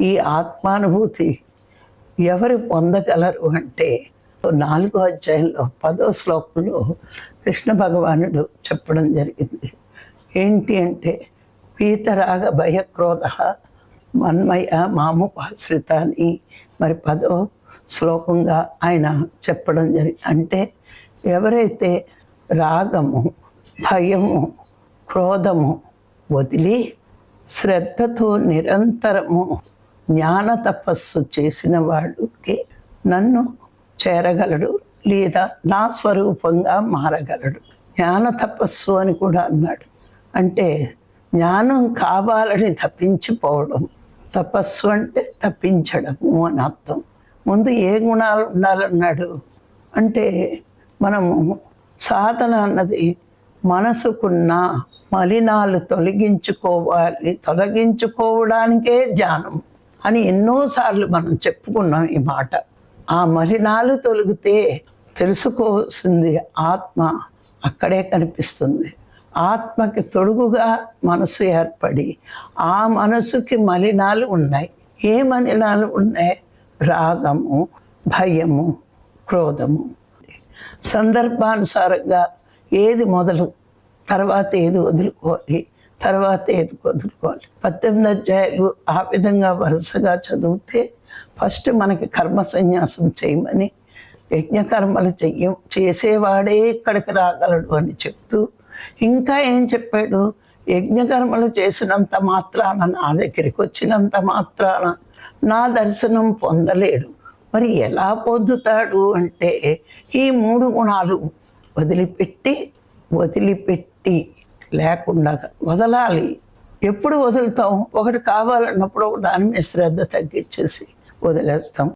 ఈ ఆత్మానుభూతి ఎవరు పొందగలరు అంటే నాలుగో అధ్యాయంలో పదో శ్లోకంలో కృష్ణ భగవానుడు చెప్పడం జరిగింది. ఏంటి అంటే పీతరాగ భయక్రోధ మన్మయ మాముపాశ్రిత అని మరి పదో శ్లోకంగా ఆయన చెప్పడం జరిగింది. అంటే ఎవరైతే రాగము భయము క్రోధము వదిలి శ్రద్ధతో నిరంతరము జ్ఞాన తపస్సు చేసిన వాడికి నన్ను చేరగలడు లేదా నా స్వరూపంగా మారగలడు. జ్ఞాన తపస్సు అని కూడా అన్నాడు. అంటే జ్ఞానం కావాలని తప్పించిపోవడం. తపస్సు అంటే తప్పించడము అని అర్థం. ముందు ఏ గుణాలు ఉండాలన్నాడు? అంటే మనము సాధన అన్నది మనసుకున్న మలినాలు తొలగించుకోవాలి. తొలగించుకోవడానికే ధ్యానం అని ఎన్నోసార్లు మనం చెప్పుకున్నాం ఈ మాట. ఆ మలినాలు తొలగితే తెలుసుకోవాల్సింది ఆత్మ అక్కడే కనిపిస్తుంది. ఆత్మకి తొడుగుగా మనసు ఏర్పడి ఆ మనసుకి మలినాలు ఉన్నాయి. ఏ మలినాలు ఉన్నాయి? రాగము భయము క్రోధము. సందర్భానుసారంగా ఏది మొదలు తర్వాత ఏది వదులుకోవాలి? తర్వాత ఏది వదులుకోవాలి? పద్దెనిమిది అధ్యాయులు ఆ విధంగా వరుసగా చదివితే ఫస్ట్ మనకి కర్మ సన్యాసం చేయమని యజ్ఞకర్మలు చెయ్యం చేసేవాడే ఇక్కడికి రాగలడు అని చెప్తూ ఇంకా ఏం చెప్పాడు? యజ్ఞకర్మలు చేసినంత మాత్రాన నా దగ్గరికి వచ్చినంత మాత్రాన నా దర్శనం పొందలేడు. మరి ఎలా పొందుతాడు అంటే ఈ మూడు గుణాలు వదిలిపెట్టి వదిలిపెట్టి లేకుండా వదలాలి. ఎప్పుడు వదులుతాం? ఒకటి కావాలన్నప్పుడు దాని మీద శ్రద్ధ తగ్గించేసి వదిలేస్తాం.